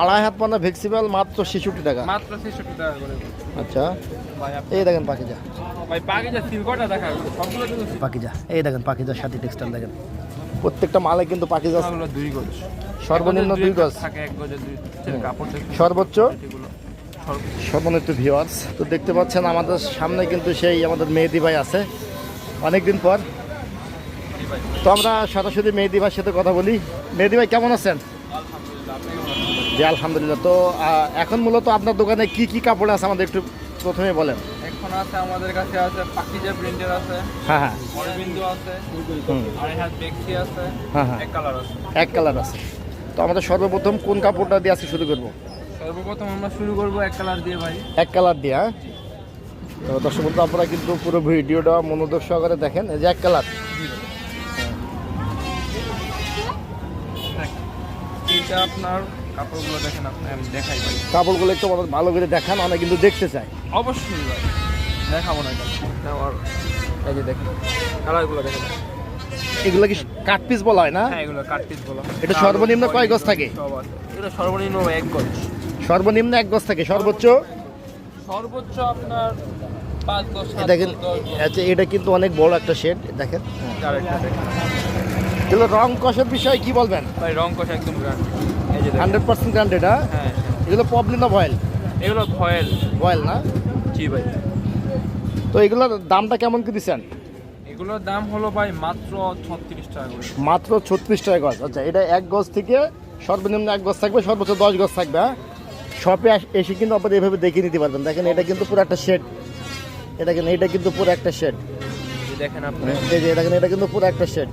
আড়াই হাত পানা ভেক্সিবাল মাত্র ছেষট্টি টাকা। মাত্র ছেষট্টি টাকা করে। আচ্ছা। এই দেখেন পাখিজা ভাই পাখি যা সিলকটা দেখা সবগুলো পাখিজা এই দেখেন পাখিজার সাথে টেক্সটাইল দেখেন। প্রত্যেকটা মালে কিন্তু পাখিজা দুই গজ। সর্বনিম্ন দুই গজ। থাকে এক গজে দুই হচ্ছে কাপড় দেখুন সর্বোচ্চ সর্বনিম্ন ভিওয়ার্স তো দেখতে পাচ্ছেন আমাদের সামনে কিন্তু সেই আমাদের মেহেদি ভাই আছে। অনেকদিন পর। তো আমরা সরাসরি মেহেদি ভাইয়ের সাথে কথা বলি। মেহেদি ভাই কেমন আছেন? জি আলহামদুলিল্লাহ। তো এখন মূলত আপনার দোকানে কি কি কাপড় আছে আমাদের একটু প্রথমে বলেন। এখন আছে আমাদের কাছে আছে পাখিজা প্রিন্টের আছে হ্যাঁ হ্যাঁ। অরবিন্দু আছে আর হাত বেক্সি আছে হ্যাঁ হ্যাঁ। এক কালার আছে। এক কালার আছে। তো আমাদের সর্বপ্রথম কোন কাপড়টা দিয়ে আজকে শুরু করব? সর্বপ্রথম আমরা শুরু করব এক কালার দিয়ে ভাই। এক কালার দিয়ে হ্যাঁ? তো দর্শক বন্ধু আপনারা কিন্তু পুরো ভিডিওটা মনোযোগ সহকারে দেখেন এই যে এক কালার। এটা আপনার কাপড়গুলো দেখেন আপনি আমি দেখাই ভাই। কাপড়গুলো একটু ভালো করে দেখান আমরা কিন্তু দেখতে চাই অবশ্যই ভাই দেখাবো না আমার এই যে দেখেন কালারগুলো দেখেন। এগুলো কি কাট পিস বলা হয় না? হ্যাঁ এগুলো কাট পিস বলো এটা সর্বনিম্ন কয় গজ থাকে? এটা সর্বনিম্ন এক গজ। সর্বনিম্ন এক গজ থাকে সর্বোচ্চ? সর্বোচ্চ আপনার দেখেন আচ্ছা এটা কিন্তু অনেক বড় একটা শেড দেখেন। আরেকটা দেখেন। এগুলো রং কষের বিষয়ে কি বলবেন? ভাই রং কষা একদম এই যে হান্ড্রেড পার্সেন্ট গ্রান্ডেড হ্যাঁ হ্যাঁ। এগুলো প্রবলেম না ভয়েল এগুলো ফয়েল ভয়েল না? জি ভাই। তো এগুলোর দামটা কেমন কি দিচ্ছেন? এগুলোর দাম হলো ভাই মাত্র ছত্রিশ টাকা করে। মাত্র ছত্রিশ টাকা গজ আচ্ছা এটা এক গজ থেকে সর্বনিম্ন এক গজ থাকবে সর্বোচ্চ দশ গজ থাকবে হ্যাঁ? শপে এসে কিন্তু আপনারা এভাবে দেখিয়ে নিতে পারবেন। দেখেন এটা কিন্তু পুরো একটা শেড এটা কিন্তু এটা কিন্তু পুরো একটা শেড দেখেন আপনি। এটা কিন্তু পুরো একটা শেড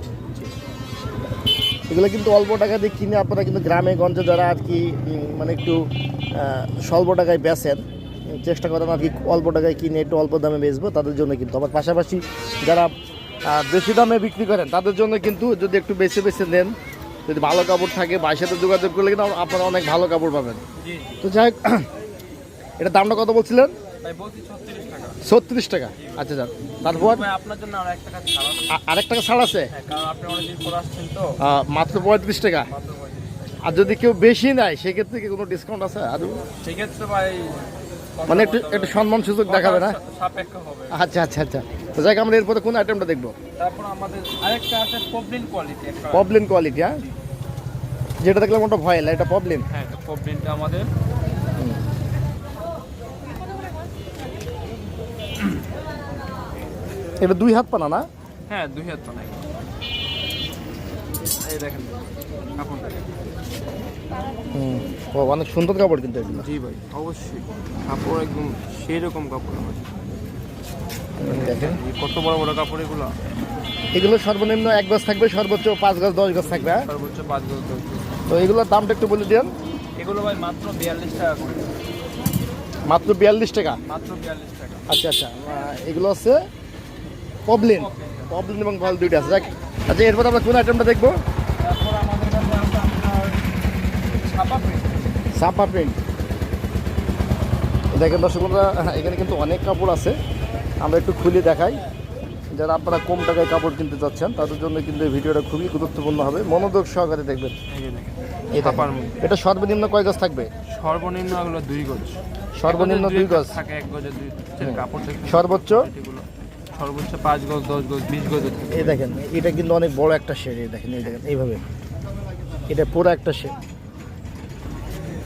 এগুলো কিন্তু অল্প টাকা দিয়ে কিনে আপনারা কিন্তু গ্রামে গঞ্জে যারা আর কি মানে একটু স্বল্প টাকায় বেচেন চেষ্টা করেন আর কি অল্প টাকায় কিনে একটু অল্প দামে বেচবো তাদের জন্য কিন্তু। আবার পাশাপাশি যারা বেশি দামে বিক্রি করেন তাদের জন্য কিন্তু যদি একটু বেছে বেছে নেন যদি ভালো কাপড় থাকে ভাইয়ের সাথে যোগাযোগ করলে কিন্তু আপনারা অনেক ভালো কাপড় পাবেন। তো যাই হোক এটা দামটা কত বলছিলেন? ছত্রিশ টাকা। আচ্ছা স্যার। তারপর? আপনার জন্য আরেক টাকা ছাড় আছে? হ্যাঁ মাত্র পঁয়ত্রিশ টাকা। আর যদি কেউ বেশি নেয় সেক্ষেত্রে কি কোনো ডিসকাউন্ট আছে? আর সেক্ষেত্রে ভাই মানে একটু একটু সম্মান সুযোগ দেখাবে না? সাপেক্ষ হবে। আচ্ছা আচ্ছা আচ্ছা। তো যাই হোক, আমরা এরপরে কোন আইটেমটা দেখব? তারপর আমাদের আরেকটা আছে পবলিন কোয়ালিটি একটা। পবলিন কোয়ালিটি হ্যাঁ? যেটা দেখলাম ওটা ভয়েল এটা পবলিন হ্যাঁ পবলিনটা আমাদের। এটা দুই হাত পানা না? হ্যাঁ দুই হাত বানাই এই দেখেন হুম। ও অনেক সুন্দর কাপড় কিন্তু এগুলো। জি ভাই অবশ্যই। কাপড় একদম সেই রকম কাপড় আমার। দেখেন। কত বড় বড় কাপড় এগুলো? এগুলো সর্বনিম্ন এক গজ থাকবে সর্বোচ্চ পাঁচ গজ দশ গজ থাকবে হ্যাঁ? সর্বোচ্চ পাঁচ গজ দশ তো এগুলোর দামটা একটু বলে দেন। এগুলো ভাই মাত্র বিয়াল্লিশ টাকা করে। মাত্র বিয়াল্লিশ টাকা? মাত্র বিয়াল্লিশ টাকা। আচ্ছা আচ্ছা। এগুলো হচ্ছে পবলিন পবলিন এবং ভয়েল দুইটা আছে। যাক আচ্ছা এরপর আমরা কোন আইটেমটা দেখব? ছাপা প্রিন্ট সাপা প্রিন্ট দেখেন দর্শক এখানে কিন্তু অনেক কাপড় আছে। আমরা একটু খুলে দেখাই। যারা আপনারা কম টাকায় কাপড় কিনতে চাচ্ছেন তাদের জন্য কিন্তু এই ভিডিওটা খুবই গুরুত্বপূর্ণ হবে। মনোযোগ সহকারে দেখবেন। এটা সর্বনিম্ন কয় গজ থাকবে? সর্বনিম্ন দুই গজ। সর্বনিম্ন দুই গজ। থাকে এক গজে দুই কাপড় সর্বোচ্চ? সর্বোচ্চ পাঁচ গজ দশ গজ বিশ থাকে এই দেখেন এটা কিন্তু অনেক বড় একটা শেড এই দেখেন এই দেখেন এইভাবে। এটা পুরো একটা শেড।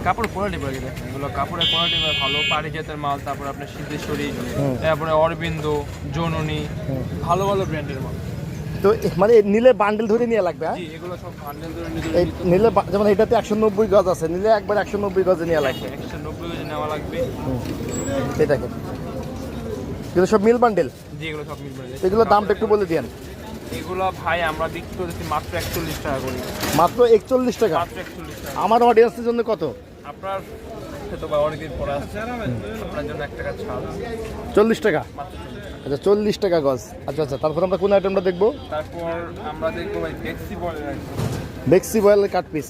কাপড় কোয়ালিটি বাকি দেখেন এগুলো কাপড়ের কোয়ালিটি ভালো পারিজাতের মাল তারপর আপনার সিদ্ধেশ্বরী তারপরে অরবিন্দ জননী ভালো ভালো ব্র্যান্ডের মাল। তো মানে নিলে বান্ডেল ধরে নিয়ে লাগবে হ্যাঁ? এগুলো সব বান্ডেল ধরে নিলে যেমন এটাতে একশো নব্বই গজ আছে নিলে একবার একশো নব্বই গজে নিয়ে লাগবে। একশো নব্বই গজ নেওয়া লাগবে। দেখেন। এগুলো সব মিল বান্ডেল জি এগুলো সব মিলবে এগুলোর দামটা একটু বলে দিয়েন। এগুলো ভাই আমরা বিক্রি করতেছি মাত্র একচল্লিশ টাকা করে। মাত্র একচল্লিশ টাকা? মাত্র একচল্লিশ টাকা। আমার অডিয়েন্সের জন্য কত? আপনার তো ভাই অনেকদিন পরে আসছে আপনার জন্য এক টাকা ছাড়। চল্লিশ টাকা? আচ্ছা চল্লিশ টাকা গজ। আচ্ছা আচ্ছা তারপর আমরা কোন আইটেমটা দেখব? তারপর আমরা দেখব ভাই বেক্সি বলে বেক্সি বয়েলের কাট পিস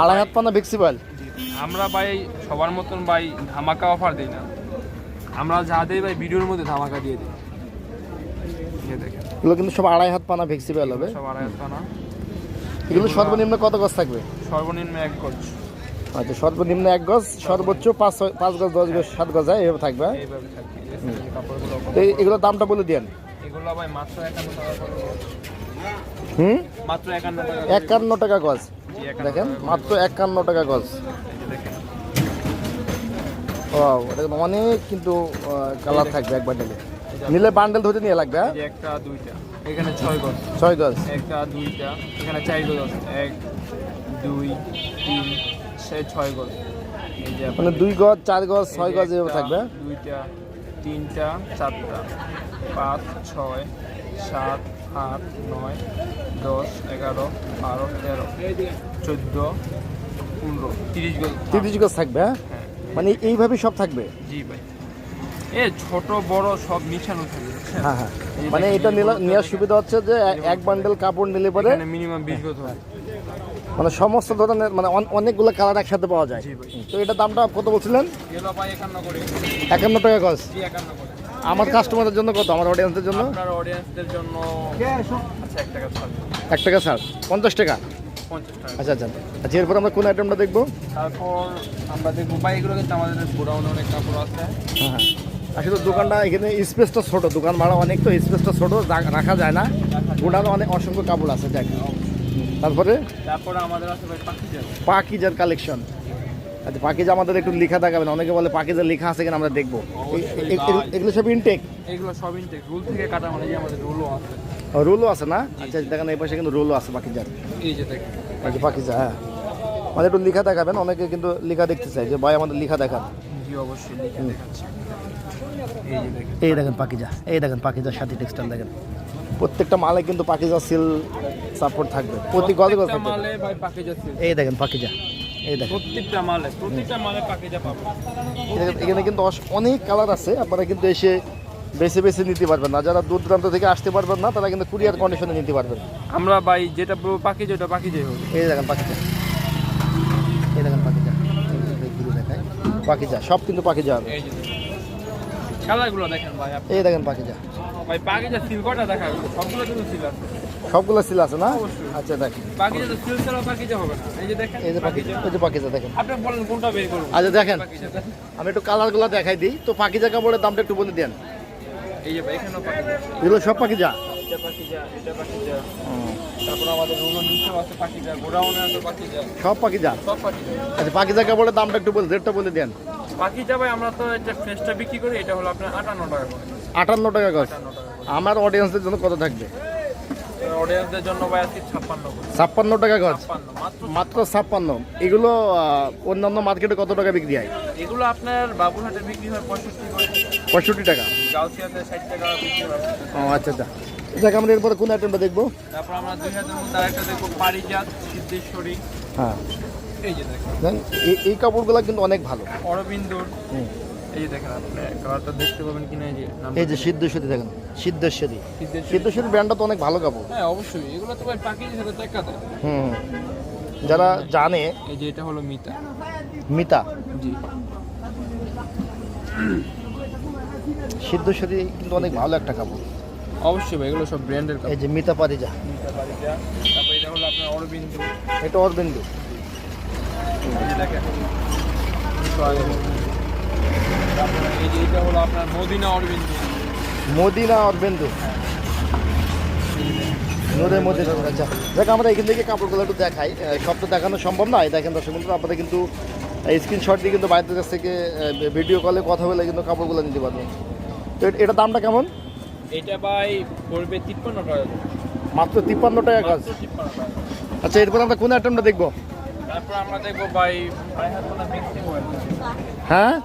আড়াই হাত পানা বেক্সি বয়েল আমরা ভাই সবার মতন ভাই ধামাকা অফার দিই না। আমরা যা দিই ভাই ভিডিওর মধ্যে ধামাকা দিয়ে দিই। এগুলো কিন্তু সব আড়াই হাত পানা ভেক্সি বয়েল হবে। সব আড়াই হাত না এগুলো সর্বনিম্ন কত গজ থাকবে? সর্বনিম্ন এক গজ। আচ্ছা সর্বনিম্ন এক গজ সর্বোচ্চ পাঁচ পাঁচ গজ দশ গজ সাত গজ হয় এভাবে থাকবে হ্যাঁ? এইভাবে থাকবে। এই যে এই কাপড়গুলো তো এগুলোর দামটা বলে দেন এগুলো ভাই মাত্র একান্ন টাকা করে গজ। হুম? মাত্র একান্ন টাকা গজ। দেখেন মাত্র একান্ন টাকা গজ। এই ও এটা অনেক কিন্তু কালার থাকবে এক বান্ডেলে নিলে বান্ডেল ধরে নিয়ে লাগবে হ্যাঁ? একটা দুইটা। এখানে ছয় গজ। ছয় গজ। একটা দুইটা এখানে চার গজ এক দুই তিন ছয় গজ। মানে দুই গজ চার গজ ছয় গজ এভাবে থাকবে। দুইটা তিনটা চারটা পাঁচ ছয় সাত আট নয় দশ এগারো বারো তেরো চোদ্দ পনেরো তিরিশ গজ। তিরিশ গজ থাকবে হ্যাঁ? মানে এইভাবে সব থাকবে? জি ভাই। এ ছোট বড় সব মিশানো থাকে হ্যাঁ হ্যাঁ। মানে এটা নেওয়া- নেওয়ার সুবিধা হচ্ছে যে এক বান্ডেল কাপড় নিলে পরে এখানে মিনিমাম বিশ গজ হবে মানে সমস্ত ধরনের মানে অনেকগুলো কালার একসাথে পাওয়া যায়। তো এটার দামটা কত বলছিলেন? একান্ন টাকা গজ জি একান্ন করে। আমার কাস্টমারদের জন্য কত? আমার অডিয়েন্সের জন্য? আপনার অডিয়েন্সদের জন্য আচ্ছা এক টাকা ছাড়। পঞ্চাশ টাকা? আচ্ছা আচ্ছা। আচ্ছা এরপর আমরা কোন আইটেমটা দেখব? তারপর আমরা দেখব এগুলো কিন্তু আমাদের গোডাউনে অনেক কাপড় আছে। হ্যাঁ হ্যাঁ। আসলে দোকানটা এখানে স্পেসটা ছোট দোকান ভাড়া অনেক তো স্পেসটা ছোট রাখা যায় না। গোডাউনে অনেক অসংখ্য কাপড় আছে দেখ। তারপরে? তারপরে আমাদের আছে ভাই কালেকশন আচ্ছা পাকিজা আমাদের একটু লেখা দেখাবেন। অনেকে বলে পাকিজার লেখা আছে কিনা আমরা দেখব। এগুলো- এগুলো সব ইনটেক এগুলো সব ইনটেক রুল থেকে কাটা মানে আমাদের রুলও আছে। রোলও আছে না? আচ্ছা দেখেন এই পাশে কিন্তু রোলও আছে পাকিজার এই যে দেখেন। আচ্ছা পাকিজা হ্যাঁ। আমাদের একটু লেখা দেখাবেন অনেকে কিন্তু লেখা দেখতে চাই যে ভাই আমাদের লেখা দেখান। জি অবশ্যই লিখে দেখাচ্ছি। এই দেখেন। পাকিজা এই দেখেন পাকিজার সাথে টেক্সটাইল দেখেন। প্রত্যেকটা মালে কিন্তু পাকিজা সিল সাপোর্ট থাকবে। প্রতি গজে গজ থাকবে। পাকিজা এই দেখেন পাকিজা এই দেখেন। প্রত্যেকটা মালে প্রত্যেকটা মালে পাকিজা পাবো। এখানে- এখানে কিন্তু অনেক কালার আছে আপনারা কিন্তু এসে বেছে বেছে নিতে পারবেন না। যারা দূর দূরান্ত থেকে আসতে পারবেন না তারা কিন্তু কুরিয়ার কন্ডিশনে নিতে পারবেন। আমরা ভাই যেটা বলব পাখি যেটা পাখি যাই হবে এই দেখেন পাখিজা এই দেখেন দেখায় পাখিজা সব কিন্তু পাখিজা হবে যে কালারগুলো দেখেন ভাই এই দেখেন পাখিজা ভাই পাখিজা সিল কটা দেখা সবগুলো কিন্তু সিল আছে। সবগুলো সিল আছে না? আচ্ছা দেখেন পাখিজা তো সিল ছাড়া পাখিজা হবে না। এই যে দেখেন এই যে পাখিজা পাখিজা এই যে পাখিজা দেখেন। আপনি বলেন কোনটা বের করব? আচ্ছা দেখেন। দেখেন। আমি একটু কালারগুলো দেখাই দিই। তো পাখিজা কাপড়ের দামটা একটু বলে দেন। এই যে এখানেও এগুলো সব এটা এটা পাখিজা তারপর আমাদের রুলো নিচেও আছে পাখিজা গোডাউনে আছে পাখিজা সব সব পাখিজা আচ্ছা কাপড়ের দামটা একটু বলে রেটটা বলে দেন। পাখিজা ভাই আমরা তো এটা ফ্রেশটা বিক্রি করি এটা হলো আপনার আটান্ন টাকা করে। আটান্ন টাকা গজ। আটান্ন টাকা করে। আমার অডিয়েন্সের জন্য কত থাকবে? অডিয়েন্সদের জন্য ভাই আজকে ছাপ্পান্ন ছাপ্পান্ন টাকা গজ? মাত্র ছাপ্পান্ন। এগুলো অন্যান্য মার্কেটে কত টাকা বিক্রি হয়? এগুলো আপনার বাবুরহাটে বিক্রি হয় পঁয়ষট্টি পঁয়ষট্টি টাকা? গাউসিয়াতে ষাট টাকা বিক্রি হয়। ও আচ্ছা আচ্ছা। দেখ আমরা এরপরে কোন আইটেমটা দেখব? তারপর আমরা দুই হাজার মধ্যে আরেকটা দেখব পারিজাত সিদ্ধেশ্বরী। হ্যাঁ। এই যে দেখেন। এই কাপড়গুলো কিন্তু অনেক ভালো। অরবিন্দুর। হুম। এই যে দেখেন আপনি কালারটা দেখতে পাবেন কিনা এই যে নাম- এই যে সিদ্ধেশ্বরী দেখেন সিদ্ধেশ্বরী। সিদ্ধেশ্বরী। সিদ্ধেশ্বরী ব্র্যান্ডটা তো অনেক ভালো কাপড়। হ্যাঁ অবশ্যই। এগুলো তো ভাই পাখি হিসেবে দেখা দেয়। হুম। যারা জানে এই যে এটা হলো মিতা। মিতা। জি। সিদ্ধেশ্বরী কিন্তু অনেক ভালো একটা কাপড়। অবশ্যই ভাই এগুলো সব ব্র্যান্ডের এই যে মিতা পারিজা। মিতা বাড়িটা তারপর এটা হলো আপনার অরবিন্দু। এটা অরবিন্দু। এই যে দেখেন। দুশো আগে। তারপরে এই যে এটা হলো আপনার মদিনা অরবিন্দু। মদিনা অরবিন্দু। নূরে মদিনা আচ্ছা। দেখ আমরা এখান থেকে কাপড়গুলো একটু দেখাই। সব তো দেখানো সম্ভব নয়। দেখেন দর্শক বন্ধু আপনারা কিন্তু স্ক্রিনশট দিয়ে কিন্তু বাইরের কাছ থেকে ভিডিও কলে কথা বলে কিন্তু কাপড়গুলো নিতে পারবেন। তো এট- দামটা কেমন? এটা ভাই পড়বে তিপ্পান্ন টাকা। মাত্র তিপ্পান্ন টাকা টাকা। আচ্ছা এরপর আমরা কোন আইটেমটা দেখব? তারপর আমরা দেখব ভাই হ্যাঁ?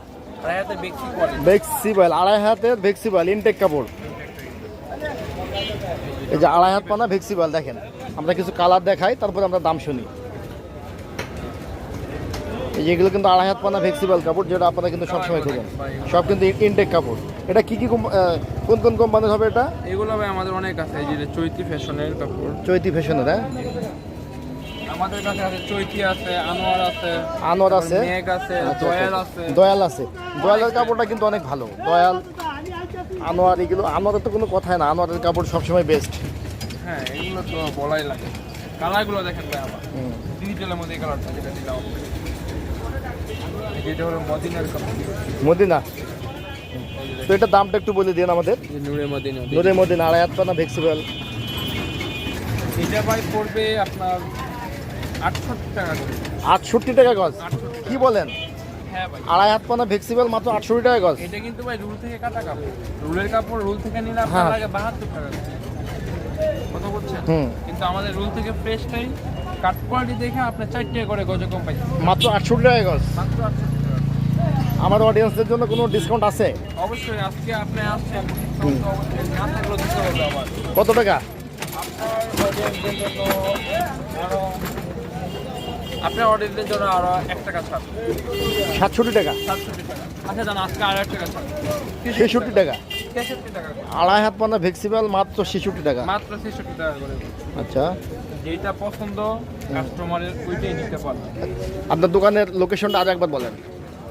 ভেক্সিবল আড়াই হাতের ভেক্সিবল ইনটেক কাপড়। এই যে আড়াই হাত পানা ভেক্সিবল দেখেন। আমরা কিছু কালার দেখাই তারপরে আমরা দাম শুনি। এই কিন্তু আড়াই হাত পানা ভেক্সিবল কাপড় যেটা আপনারা কিন্তু সবসময় খুঁজেন। সব কিন্তু ইনটেক কাপড়। এটা কি কি কোন কোন কোম্পানির হবে এটা? এগুলো ভাই আমাদের অনেক আছে এই যে চৈতি ফ্যাশনের কাপড়। চৈতি ফ্যাশনের হ্যাঁ? আমাদের কাছে আছে চৈতি আছে আনোয়ার আছে আনোয়ার আছে। মেঘ আছে আচ্ছা, দয়াল আচ্ছা। আছে। দয়াল আছে। দয়ালের কাপড়টা কিন্তু অনেক ভালো। দয়াল আনোয়ার এগুলো আনোয়ারের তো কোনো কথাই না। আনোয়ারের কাপড় সবসময় বেস্ট হ্যাঁ এগুলো তো বলাই লাগে। কালারগুলো দেখেন ভাই আমার ডিজিটালের মধ্যে কালারটা যেটা দিলাম যেটা হলো মদিনার কাপড়। মদিনা? তো এটার দামটা একটু বলে দিন আমাদের। নূরে মদিনা নদীর মদিনা আড়াই হাত পানা ভেক্সিবেল এটা ভাই পড়বে আপনার আটষট্টি টাকা টাকা গজ? কি বলেন? হ্যাঁ আড়াই হাত পানা ভেক্সিবেল মাত্র আটষট্টি টাকা গজ? এটা কিন্তু ভাই রুল থেকে কাটা কাপড়। রুলের কাপড় রুল থেকে নিলে আপনার হ্যাঁ। লাগে বাহাত্তর টাকা। কত বলছেন কিন্তু আমাদের রুল থেকে ফ্রেশটাই কাট কোয়ালিটি দেখে আপনার চারটে করে গজ কম পাই মাত্র আটষট্টি টাকা গজ? মাত্র আটষট্টি আমার অডিয়েন্সদের জন্য কোনো ডিসকাউন্ট আছে? অবশ্যই আজকে আপনি আসছেন কত টাকা? আপনার অডিয়েন্সদের জন্য আপনার অডিয়েন্সদের জন্য আরও এক টাকা ছাড়। সাতষট্টি টাকা। সাতষট্টি টাকা। আচ্ছা জান আজকে আরও এক টাকা ছাড়। ছেষট্টি টাকা। তেষট্টি টাকা আড়াই হাত পানা ভেক্সিবেল মাত্র ছেষট্টি টাকা। মাত্র ছেষট্টি টাকা করে। আচ্ছা। যেটা পছন্দ কাস্টমারের ওইটাই নিতে পারবে। আপনার দোকানের লোকেশনটা আজ একবার বলেন।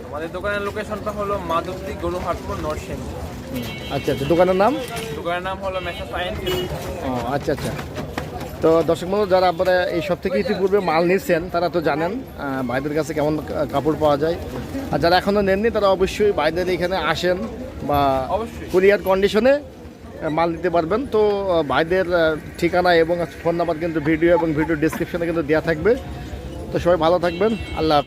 আমাদের দোকানের লোকেশনটা হলো মাধবদী গরুহাটপুর নরসিংহ আচ্ছা আচ্ছা। দোকানের নাম? দোকানের নাম হলো মেসা সাইন ও আচ্ছা আচ্ছা। তো দর্শক বন্ধু যারা আপনারা এই সব থেকে ইতিপূর্বে মাল নিচ্ছেন তারা তো জানেন ভাইদের কাছে কেমন কাপড় পাওয়া যায়। আর যারা এখনও নেননি তারা অবশ্যই ভাইদের এখানে আসেন বা। কুরিয়ার কন্ডিশনে মাল নিতে পারবেন। তো বাইদের ভাইদের ঠিকানা এবং ফোন নাম্বার কিন্তু ভিডিও এবং ভিডিও ডিসক্রিপশনে কিন্তু দেওয়া থাকবে। তো সবাই ভালো থাকবেন। আল্লাহ